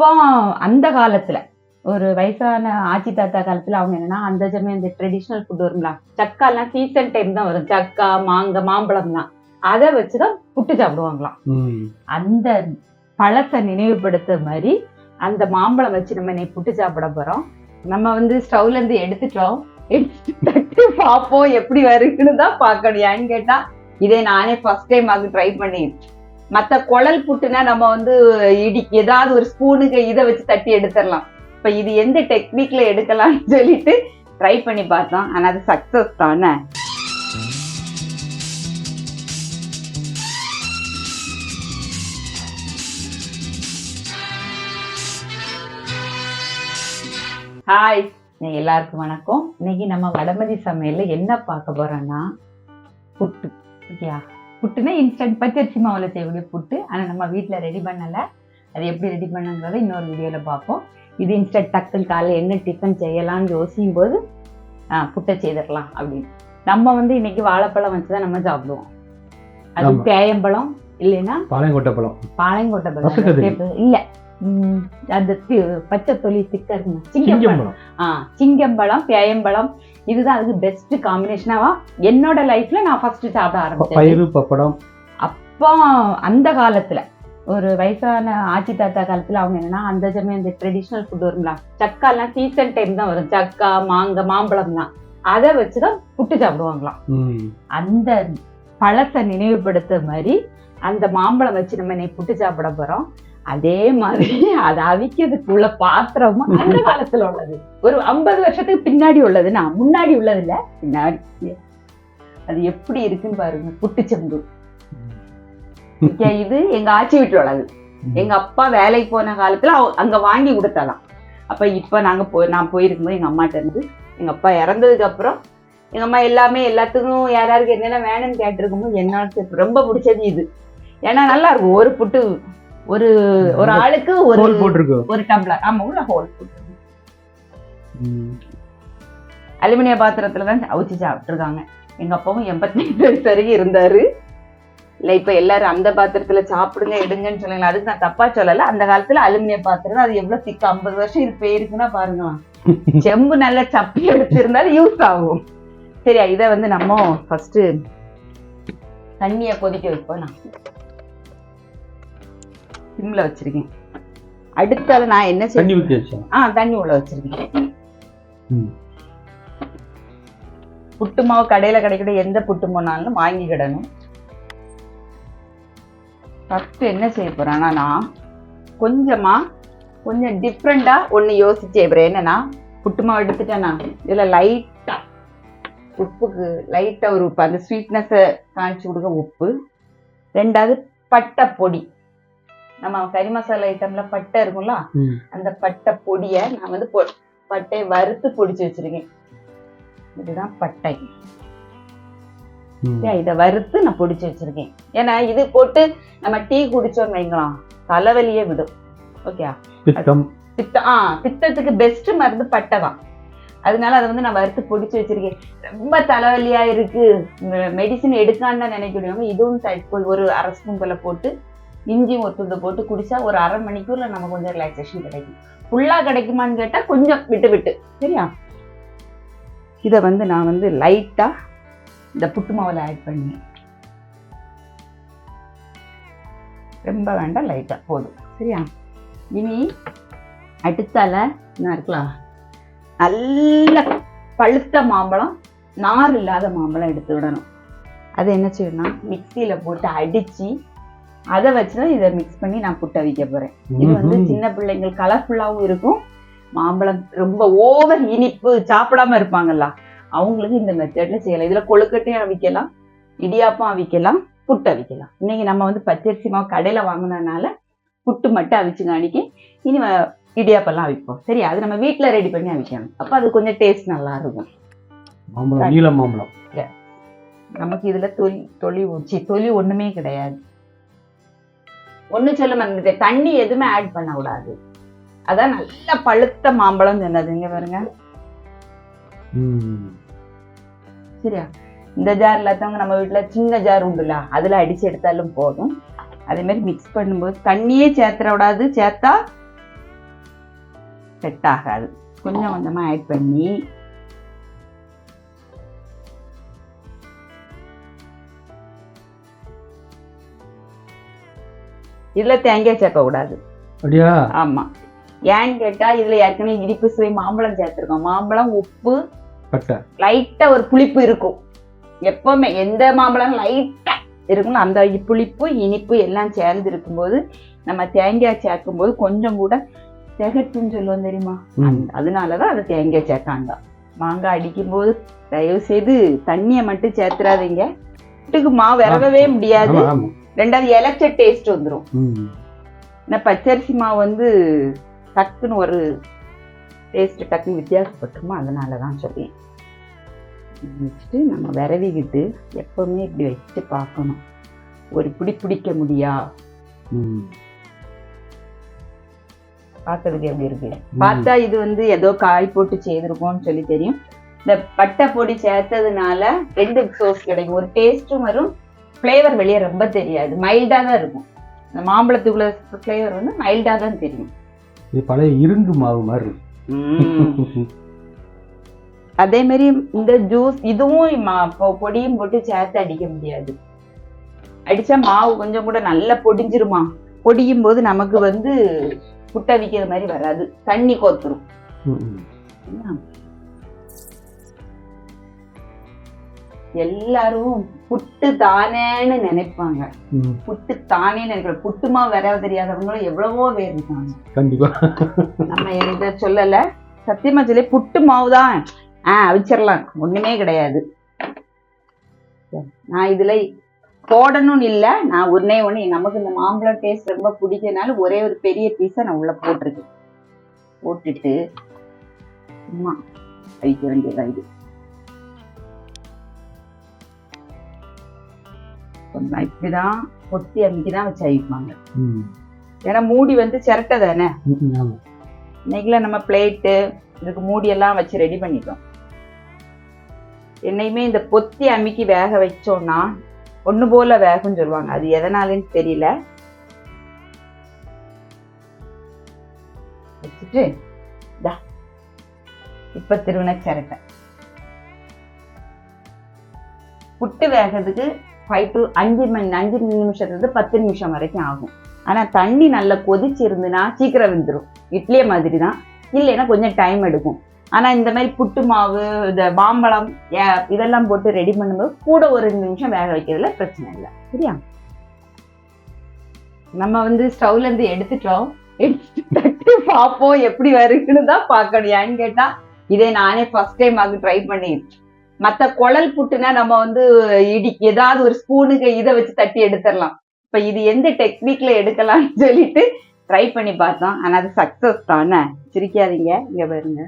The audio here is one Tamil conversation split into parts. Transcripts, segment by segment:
அப்போ அந்த காலத்துல. ஒரு வயசான ஆச்சி தாத்தா காலத்துல அவங்க என்னன்னா அந்த சமயம் இந்த ட்ரெடிஷ்னல் ஃபுட் வரும்ல சக்காலாம் சீசன் டைம் தான் வரும். சக்கா மாங்காய் மாம்பழம் தான் அதை வச்சுதான் புட்டு சாப்பிடுவாங்களாம். அந்த பழத்தை நினைவுபடுத்துற மாதிரி அந்த மாம்பழம் வச்சு நம்ம இன்னைக்கு புட்டு சாப்பிட போறோம். நம்ம வந்து ஸ்டவ்ல இருந்து எடுத்துட்டோம். எடுத்துட்டு தட்டி பார்ப்போம் எப்படி வருதுன்னு தான் பார்க்கணும். ஏன்னு கேட்டா இதே நானே ஃபர்ஸ்ட் டைம் அது ட்ரை பண்ணி மத்த குழல் புட்டுனா நம்ம வந்து இடி ஏதாவது ஒரு ஸ்பூனுக்கு இதை வச்சு தட்டி எடுத்துடலாம். இப்ப இது எந்த டெக்னிக்ல எடுக்கலாம்னு சொல்லிட்டு ட்ரை பண்ணி பார்த்தோம். ஆனா அது சக்சஸ் தானே? ஹாய் எல்லாருக்கும் வணக்கம். இன்னைக்கு நம்ம வடமதி சமையல்ல என்ன பார்க்க போறோம்னா புட்டு. ஓகேயா? புட்டுனா இன்ஸ்டன்ட் பச்சரிசி மாவுல செய்யக்கூடிய புட்டு. ஆனா நம்ம வீட்ல ரெடி பண்ணல. அது எப்படி ரெடி பண்ணுங்கிறத இன்னொரு வீடியோல பார்ப்போம். இது இன்ஸ்டன்ட் டக்குன்னு காலையில் என்ன டிஃபன் செய்யலாம்னு யோசிக்கும் போது புட்டை செய்திடலாம் அப்படின்னு. நம்ம வந்து இன்னைக்கு வாழைப்பழம் வச்சு தான் நம்ம சாப்பிடுவோம். அது. பேயம்பழம் இல்லைன்னா பாளையங்கோட்டை பழம். பாளையங்கோட்டை பழம். இல்ல அந்த பச்சை தொலி திக்கா இருக்குங்க சிங்கம் சிங்கம் பழம். பழம் ஆ சிங்கம்பழம் பேயம்பழம் இதுதான் அதுக்கு பெஸ்ட் காம்பினேஷனாவா என்னோட லைஃப்ல நான் ஃபர்ஸ்ட் சாப்பிட ஆரம்பிச்சேன் பயிறு பப்படம். அப்போ அந்த காலத்துல ஒரு வயசான ஆச்சி தாத்தா காலத்துல அவங்க என்னன்னா அந்த சமயம் இந்த ட்ரெடிஷ்னல் ஃபுட் வரும்ல சக்காலாம் சீசன் டைம் தான் வரும். சக்கா மாங்காய் மாம்பழம் தான் அதை வச்சுதான் புட்டு சாப்பிடுவாங்களாம். அந்த பழத்தை நினைவுபடுத்துற மாதிரி அந்த மாம்பழம் வச்சு நம்ம இன்னைக்கு புட்டு சாப்பிட போறோம். அதே மாதிரி அதை அவிக்கிறதுக்குள்ள பாத்திரமும் அந்த காலத்துல உள்ளது. ஒரு ஐம்பது வருஷத்துக்கு பின்னாடி உள்ளதுன்னா முன்னாடி உள்ளது இல்ல. பின்னாடி அது எப்படி இருக்குன்னு பாருங்க புட்டுச்செம்பு. இது எங்க ஆச்சி வீட்டுல உள்ளது. எங்க அப்பா வேலைக்கு போன காலத்துல அங்க வாங்கி கொடுத்தாலாம். அப்ப இப்ப நாங்க போய் நான் போயிருக்கும்போது எங்க அம்மாட்ட இருந்து எங்க அப்பா இறந்ததுக்கு அப்புறம் எங்க அம்மா எல்லாமே எல்லாத்துக்கும் யாராருக்கு என்னென்ன வேணும்னு கேட்டிருக்கும்போது என்னோட ரொம்ப பிடிச்சது இது. ஏன்னா நல்லா இருக்கும். ஒரு புட்டு ஒரு ஒரு ஆளுக்கு ஒரு ஹோல் போட்டிருக்கு. ஒரு டம்ளர் ஆமா உள்ள ஹோல் ம். அலுமினிய பாத்திரத்துல தான் அவிச்சு சாப்பிட்டுருக்காங்க. எங்க அப்பாவும் எண்பத்தி வயசு வரைக்கும் இருந்தாரு. இல்ல இப்ப எல்லாரும் அந்த பாத்திரத்துல சாப்பிடுங்க எடுங்கன்னு சொல்லுங்க அதுக்கு நான் தப்பா சொல்லல. அந்த காலத்துல அலுமினிய பாத்திரம் அது எவ்வளவு திக்கு ஐம்பது வருஷம் இது போயிருக்குன்னா பாருங்களா செம்பு நல்ல சப்பி எடுத்திருந்தாலும் யூஸ் ஆகும். சரியா இத வந்து நம்ம ஃபர்ஸ்ட் தண்ணிய கொதிக்க வைப்போம் நான். சிம்ல வச்சிருக்கேன். அடுத்தால நான் என்ன தண்ணி செய்ய ஆ தண்ணி உள்ள வச்சிருக்கேன். புட்டு மாவு கடையில கிடைக்கிற எந்த புட்டு மாவுனாலும் வாங்கிக்கிடணும் ஃபர்ஸ்ட் என்ன செய்ய போறேன்னா நான் கொஞ்சமா கொஞ்சம் டிஃப்ரெண்டா ஒண்ணு யோசிச்சு போறேன் என்னன்னா புட்டு மாவு எடுத்துட்டேன்னா இதுல லைட்டா உப்புக்கு லைட்டா ஒரு உப்பு அந்த ஸ்வீட்னஸை காமிச்சு கொடுக்க உப்பு. ரெண்டாவது பட்டை பொடி. நம்ம கறி மசாலா ஐட்டம்ல பட்டை இருக்கும்ல. அந்த பட்டை பொடியை நான் வந்து பட்டையை வறுத்து பொடிச்சு வச்சிருக்கேன். இதுதான் பட்டை. இதை வறுத்து நான் பொடிச்சு வச்சிருக்கேன். ஏன்னா இது போட்டு நம்ம டீ குடிச்சோம்னு வைங்களோம் தலைவலியே விடும். ஓகே பித்தம் பித்த ஆ பித்தத்துக்கு பெஸ்ட் மருந்து பட்டை தான். அதனால அதை வந்து நான் வறுத்து பொடிச்சு வச்சிருக்கேன். ரொம்ப தலைவலியா இருக்கு. மெடிசின் எடுக்கான்னு தான் நினைக்கிறவங்க இதுவும் ஒரு அரை ஸ்பூன் போல போட்டு இஞ்சியும் ஒரு துண்டு போட்டு குடிச்சா ஒரு அரை மணிக்கூர்ல நம்ம கொஞ்சம் ரிலாக்ஸேஷன் கிடைக்கும். ஃபுல்லா கிடைக்குமான்னு கேட்டா கொஞ்சம் விட்டு விட்டு. சரியா? இதை வந்து நான் வந்து லைட்டா இந்த புட்டு மாவில் ஆட் பண்ணி. ரொம்ப வேண்டாம் லைட்டா போதும். சரியா? இனி அடுத்தால என்ன இருக்கலாம்? நல்ல பழுத்த மாம்பழம் நார் இல்லாத மாம்பழம் எடுத்து விடணும். அதை என்ன செய்யணும்னா மிக்சியில் போட்டு அடித்து அதை வச்சுதான் இதை மிக்ஸ் பண்ணி நான் புட்ட வைக்க போறேன். இது வந்து. சின்ன பிள்ளைங்கள் கலர்ஃபுல்லாவும் இருக்கும். மாம்பழம் ரொம்ப ஓவர் இனிப்பு சாப்பிடாம இருப்பாங்கல்ல அவங்களுக்கு இந்த மெத்தட்ல செய்யலாம். இதுல கொழுக்கட்டையும் அவிக்கலாம் இடியாப்பம் அவிக்கலாம் புட்டு அவிக்கலாம். இன்னைக்கு நம்ம வந்து பச்சரிசி மாவு கடையில வாங்கினதுனால புட்டு மட்டும் அவிச்சு காணிக்க இனி இடியாப்பம்லாம் அவிப்போம். சரி அது நம்ம வீட்ல ரெடி பண்ணி அவிக்கணும். அப்ப அது கொஞ்சம் டேஸ்ட் நல்லா இருக்கும். மாம்பழம் நீல மாம்பழம். நமக்கு இதுல தொலி தொலி ஊச்சி தொலி ஒண்ணுமே கிடையாது. ஒண்ணு சொல்ல மறந்துட்டேன் தண்ணி எதுவுமே ஆட் பண்ண கூடாது அதான் நல்ல பழுத்த மாம்பழம் சொன்னது இங்க பாருங்க. சரியா? இந்த ஜார் இல்லாதவங்க நம்ம வீட்ல சின்ன ஜார் உண்டுல அதுல அடிச்சு எடுத்தாலும் போதும். அதே மாதிரி மிக்ஸ் பண்ணும்போது தண்ணியே சேர்த்துட விடாது சேர்த்தா செட் ஆகாது. கொஞ்சம் கொஞ்சமா ஆட் பண்ணி இதுல தேங்காய் சேர்க்க கூடாது அப்படியா? ஆமா. ஏன்னு கேட்டா இதுல ஏற்கனவே இனிப்பு சுவை மாம்பழம் சேர்த்திருக்கோம். மாம்பழம் உப்பு பட்டை. லைட்டா ஒரு புளிப்பு இருக்கும். எப்பவுமே எந்த மாம்பழம் லைட்டா இருக்கும் அந்த புளிப்பு இனிப்பு எல்லாம் சேர்ந்து இருக்கும்போது நம்ம தேங்காய் சேர்க்கும்போது கொஞ்சம் கூட திகட்டுன்னு சொல்லுவோம் தெரியுமா? ம். அந்த- அதனாலதான் அதை தேங்காய் சேர்க்காங்க. மாங்காய் அடிக்கும்போது தயவு செய்து தண்ணியை மட்டும் சேர்த்துறாதீங்க வீட்டுக்கு மாவு விரவவே முடியாது. ரெண்டாவது இலச்ச டேஸ்ட் வந்துடும் இந்த பச்சரிசி மாவு வந்து டக்குன்னு ஒரு டேஸ்ட் டக்குன்னு வித்தியாசப்பட்டுருமா அதனால தான் சொல்லி வச்சுட்டு நம்ம விரவிக்கிட்டு எப்பவுமே இப்படி வச்சு பார்க்கணும். ஒரு பிடி பிடிக்க முடியா? பார்க்கறதுக்கு எப்படி இருக்கு? பார்த்தா இது வந்து ஏதோ காய் போட்டு செய்திருக்கோம்னு சொல்லி தெரியும். இந்த பட்டை பொடி சேர்த்ததுனால ரெண்டு சோர்ஸ் கிடைக்கும். ஒரு டேஸ்ட்டும் வரும் ஃப்ளேவர் வெளியே ரொம்ப தெரியாது. மைல்டாக தான் இருக்கும். இந்த மாம்பழத்துக்குள்ள ஃப்ளேவர் வந்து மைல்டாக தான் தெரியும். இது பழைய இரும்பு மாவு மாதிரி. அதே மாதிரி இந்த ஜூஸ் இதுவும் பொடியும் போட்டு சேர்த்து அடிக்க முடியாது. அடிச்சா மாவு கொஞ்சம் கூட நல்லா பொடிஞ்சிருமா? பொடியும் போது நமக்கு வந்து புட்டை அவிக்கிற மாதிரி வராது. தண்ணி கோத்துரும். எல்லாரும் புட்டு தானேன்னு நினைப்பாங்க. புட்டு தானே நினைக்கிற புட்டுமா வர தெரியாதவங்களும் எவ்வளவோ பேர் இருக்காங்க. கண்டிப்பா. நம்ம என்கிட்ட சொல்லல. சத்தியமா சொல்லி புட்டு மாவு தான் ஆ அவிச்சிடலாம் ஒண்ணுமே கிடையாது. நான் இதுல போடணும்னு இல்ல. நான் ஒன்னே ஒண்ணு நமக்கு இந்த மாம்பழம் டேஸ்ட் ரொம்ப பிடிக்கிறதுனால ஒரே ஒரு பெரிய பீஸை நான் உள்ள போட்டிருக்கேன். போட்டுட்டு சும்மா அவிக்க வேண்டியதா இது. கொஞ்சம் இப்படிதான் கொத்தி அமைக்கிதான் வச்சு அவிப்பாங்க. ம், ஏன்னா மூடி வந்து சிரட்டை தானே? ம், ம், ஆமா. இன்னைக்குல நம்ம பிளேட்டு இதுக்கு மூடி எல்லாம் வச்சு ரெடி பண்ணிட்டோம். என்னையுமே இந்த பொத்தி அமுக்கி வேக வச்சோம்னா ஒண்ணு போல வேகும்னு சொல்லுவாங்க. அது எதனாலன்னு தெரியல. வச்சுட்டு இப்ப திருவின சிரட்டை. புட்டு வேகிறதுக்கு ஃபைவ் டு அஞ்சு மணி அஞ்சு நிமிஷத்துலேருந்து பத்து நிமிஷம் வரைக்கும் ஆகும். ஆனால் தண்ணி நல்லா கொதிச்சு இருந்துன்னா சீக்கிரம் வெந்துடும் இட்லியே மாதிரி தான் இல்லைன்னா கொஞ்சம் டைம் எடுக்கும். ஆனால் இந்த மாதிரி புட்டு மாவு இந்த மாம்பழம் இதெல்லாம் போட்டு ரெடி பண்ணும்போது கூட ஒரு ரெண்டு நிமிஷம் வேக வைக்கிறதுல பிரச்சனை இல்லை. சரியா? நம்ம வந்து ஸ்டவ்லேருந்து எடுத்துட்டோம். எடுத்துட்டு தட்டி பார்ப்போம் எப்படி வருதுன்னு தான் பார்க்கணும். ஏன்னு கேட்டால் இதே நானே ஃபர்ஸ்ட் டைம் அது ட்ரை பண்ணி மத்த குழல் புட்டுனா நம்ம வந்து இடி ஏதாவது ஒரு ஸ்பூனுக்கு இதை வச்சு தட்டி எடுத்துடலாம் இப்ப இது எந்த டெக்னிக்ல எடுக்கலாம்னு சொல்லிட்டு ட்ரை பண்ணி பார்த்தோம். ஆனா அது சக்சஸ் தானே? சிரிக்காதீங்க. இங்க பாருங்க.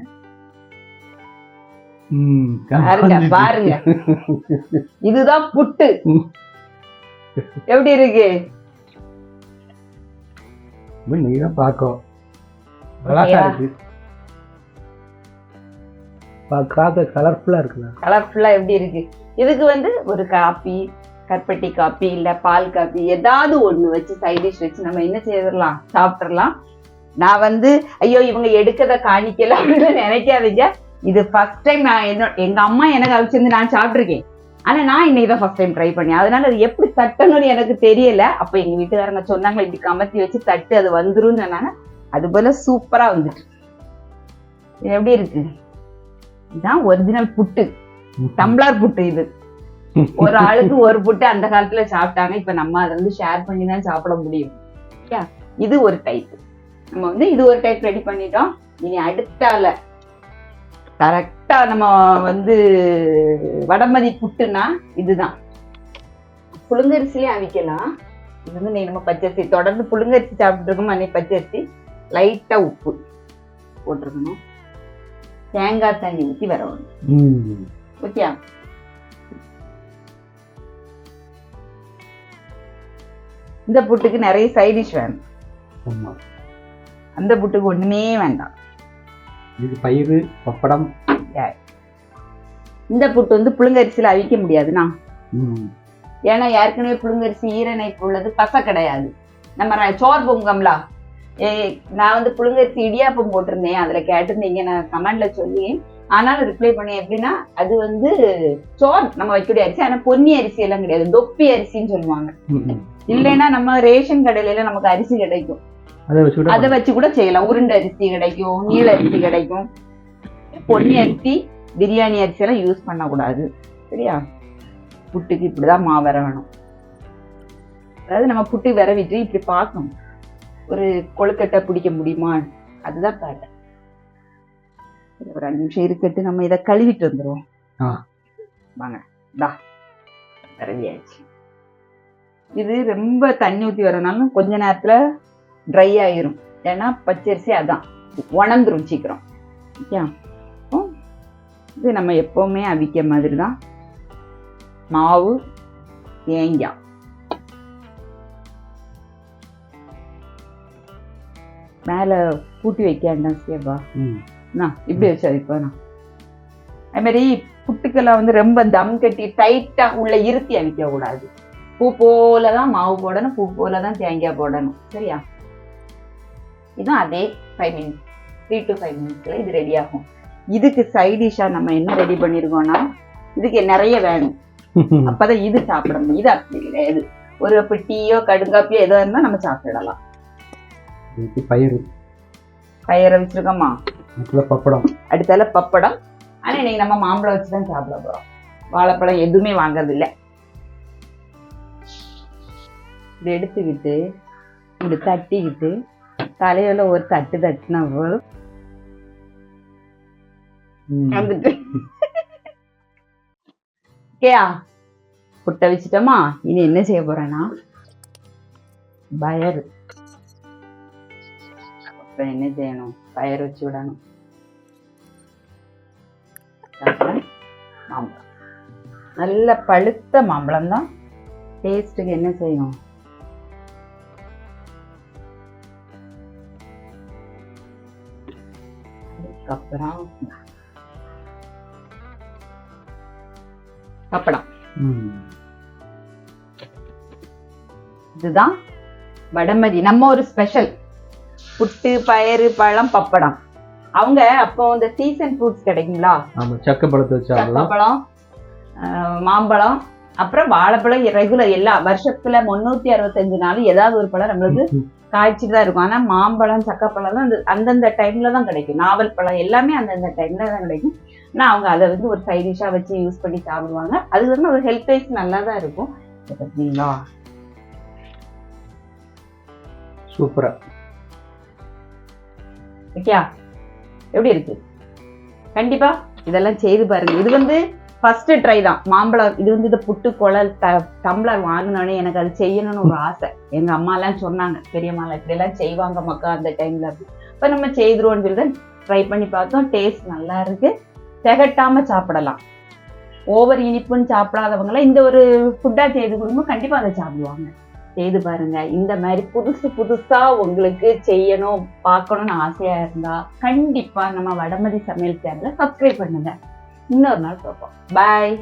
பாருங்க பாருங்க. இதுதான் புட்டு. எப்படி இருக்கு? ரொம்ப நீங்க பார்க்க கலர்ஃபுல்லா இருக்குல்ல கலர்ஃபுல்லா எப்படி இருக்கு? இதுக்கு வந்து ஒரு காப்பி கற்பட்டி காப்பி இல்ல பால் காப்பி ஏதாவது ஒண்ணு வச்சு சைடிஷ் வச்சு நம்ம என்ன செய்திடலாம்? சாப்பிட்றலாம் நான் வந்து ஐயோ இவங்க எடுக்கிறத காணிக்கல அப்படின்னு நினைக்காதீங்க. இது ஃபர்ஸ்ட் டைம் நான் என்ன எங்க அம்மா எனக்கு அவிச்சிருந்து நான் சாப்பிட்ருக்கேன் ஆனா நான் இன்னைக்கு தான் ஃபர்ஸ்ட் டைம் ட்ரை பண்ணேன். அதனால அது எப்படி தட்டணும்னு எனக்கு தெரியல. அப்போ எங்கள் வீட்டுக்காரங்க சொன்னாங்க இப்படி கமத்தி வச்சு தட்டு அது வந்துரும்னு சொன்னாங்க. அது போல சூப்பராக வந்துட்டு. இது எப்படி இருக்கு? இதுதான் ஒரிஜினல் புட்டு. டம்ளர் புட்டு இது. ஒரு ஆளுக்கு ஒரு புட்டு அந்த காலத்துல சாப்பிட்டாங்க. இப்ப நம்ம அதை வந்து ஷேர் பண்ணி தான் சாப்பிட முடியும்? இது ஒரு டைப் நம்ம வந்து இது ஒரு டைப் ரெடி பண்ணிட்டோம். இனி அடுத்தால கரெக்டா நம்ம வந்து வடமதி புட்டுனா இதுதான். புழுங்கரிசிலே அவிக்கலாம். இது வந்து நீ நம்ம பச்சரிசி தொடர்ந்து புழுங்கரிசி சாப்பிட்டு இருக்கோம். அன்னைக்கு பச்சரிசி லைட்டா உப்பு போட்டிருக்கணும். தேங்காய் தண்ணி ஊற்றி வரணும் ஓகே இந்த புட்டுக்கு நிறைய சைட் டிஷ் வேணும். அந்த புட்டுக்கு ஒண்ணுமே வேண்டாம். இது பயிறு பப்படம். இந்த புட்டு வந்து புழுங்கரிசியில அவிக்க முடியாதுண்ணா. ஏன்னா ஏற்கனவே புழுங்கரிசி ஈரணைப்பு உள்ளது பசை கிடையாது. நம்ம ர- சோறு பொங்கம்ல ஏ நான் வந்து புழுங்கரிசி இடியாப்பம் போட்டிருந்தேன். அதுல கேட்டிருந்தீங்க நான் கமெண்ட்ல சொல்லி. ஆனாலும் ரிப்ளை பண்ணேன். எப்படின்னா அது வந்து சோர் நம்ம வைக்கக்கூடிய அரிசி. ஆனா பொன்னி அரிசி எல்லாம் கிடையாது. தொப்பி அரிசின்னு சொல்லுவாங்க. இல்லைன்னா நம்ம ரேஷன் கடையில நமக்கு அரிசி கிடைக்கும். அதை வச்சு கூட செய்யலாம். உருண்டை அரிசி கிடைக்கும் நீல அரிசி கிடைக்கும். பொன்னி அரிசி பிரியாணி அரிசி எல்லாம் யூஸ் பண்ணக்கூடாது. சரியா? புட்டுக்கு இப்படிதான் மாவு வேணும் அதாவது நம்ம புட்டு விரவிட்டு இப்படி பார்க்கணும். ஒரு கொழுக்கட்டை பிடிக்க முடியுமா? அதுதான் பேட்டை ஒரு அஞ்சு நிமிஷம் இருக்கட்டு நம்ம இதை கழுவிட்டு வந்துருவோம். ஆ. வாங்க தா. விரவியாச்சு இது ரொம்ப தண்ணி ஊற்றி வரனாலும் கொஞ்ச நேரத்துல ட்ரை ஆயிரும். ஏன்னா பச்சரிசி அதான் உணர்ந்துரும் சீக்கிரம். ஓகே இது நம்ம எப்பவுமே அவிக்க மாதிரி தான் மாவு தேங்காய். மேலே கூட்டி வைக்க வேண்டாம் சேவா. நான் இப்படி வச்சு அவிப்பேன் நான் அது மாதிரி புட்டுக்கெல்லாம் வந்து ரொம்ப தம் கட்டி டைட்டா உள்ள இருத்தி அவிக்க கூடாது. பூ போல தான் மாவு போடணும் பூ போல தான் தேங்காய் போடணும். சரியா? இதுவும் அதே five minutes three to five மினிட்ஸ்ல இது ரெடி ஆகும். இதுக்கு சைட் டிஷ்ஷா நம்ம என்ன ரெடி பண்ணிருக்கோம்னா இதுக்கு நிறைய வேணும். அப்பதான் இது சாப்பிட முடியும். இது அப்படி கிடையாது. ஒரு டீயோ கடுங்காப்பியோ ஏதோ இருந்தா நம்ம சாப்பிடலாம். இதுக்கு பயிறு கயிறை வச்சிருக்கோமா? அடுத்தது பப்படம். அடுத்தால பப்படம். ஆனா இன்னைக்கு நம்ம மாம்பழம் வச்சு தான் சாப்பிட போறோம். வாழைப்பழம் எதுவுமே வாங்குறது இல்ல இதை எடுத்துக்கிட்டு இப்படி தட்டிக்கிட்டு தலையில ஒரு தட்டு தட்டினா போதும். ம். வந்துட்டு. ஓகேயா? புட்டை வச்சுட்டோமா? இனி என்ன செய்ய போறேன்னா பயறு. என்ன செய்யணும்? பயறு வச்சு விடணும். அப்புறம் மாம்பழம். நல்ல பழுத்த மாம்பழம் தான். டேஸ்ட்டுக்கு என்ன செய்யணும் அதுக்கப்புறம் பப்படம். ம். இதுதான் வடமதி. நம்ம ஒரு ஸ்பெஷல் புட்டு பயறு பழம் பப்படம். அவங்க அப்போ இந்த சீசன் ஃப்ரூட்ஸ் கிடைக்குங்களா? ஆமா சக்க பழத்தை வச்சு சக்கப்பழம் மாம்பழம் அப்புறம் வாழைப்பழம் ரெகுலர் எல்லா வருஷத்துல முன்னூத்தி அறுபத்தஞ்சு நாள் ஏதாவது ஒரு பழம் நம்மளுக்கு காய்ச்சிட்டு தான் இருக்கும். ஆனா மாம்பழம் சக்கப்பழம் தான் அந்த- அந்தந்த டைம்ல தான் கிடைக்கும். நாவல் பழம் எல்லாமே அந்தந்த டைம்ல தான் கிடைக்கும். ஆனா அவங்க அதை வந்து ஒரு சைட் டிஷ்ஷா வச்சு யூஸ் பண்ணி சாப்பிடுவாங்க. அது வந்து ஒரு ஹெல்த் வைஸ் நல்லா தான் இருக்கும் பார்த்தீங்களா சூப்பரா. ஓகே எப்படி இருக்கு? கண்டிப்பா இதெல்லாம் செய்து பாருங்க. இது வந்து ஃபர்ஸ்ட் ட்ரை தான். மாம்பழம் இது வந்து இந்த புட்டு குழல் த டம்ளர் வாங்கினோடனே எனக்கு அது செய்யணும்னு ஒரு ஆசை. எங்க அம்மா எல்லாம் சொன்னாங்க பெரியம்மாலாம் இப்படி எல்லாம் செய்வாங்க மக்கா அந்த டைம்ல இப்போ நம்ம செய்துருவோம்னு சொல்லி தான் ட்ரை பண்ணி பார்த்தோம். டேஸ்ட் நல்லா இருக்கு. திகட்டாம சாப்பிடலாம். ஓவர் இனிப்புன்னு சாப்பிடாதவங்களாம் இந்த ஒரு ஃபுட்டா செய்து கொடுக்கும்போது கண்டிப்பா அதை சாப்பிடுவாங்க. செய்து பாருங்க. இந்த மாதிரி புதுசு புதுசா உங்களுக்கு செய்யணும் பார்க்கணும்னு ஆசையா இருந்தா கண்டிப்பா நம்ம வடமதி சமையல் சேனலை சப்ஸ்கிரைப் பண்ணுங்க. இன்னொரு நாள் பார்ப்போம். பாய்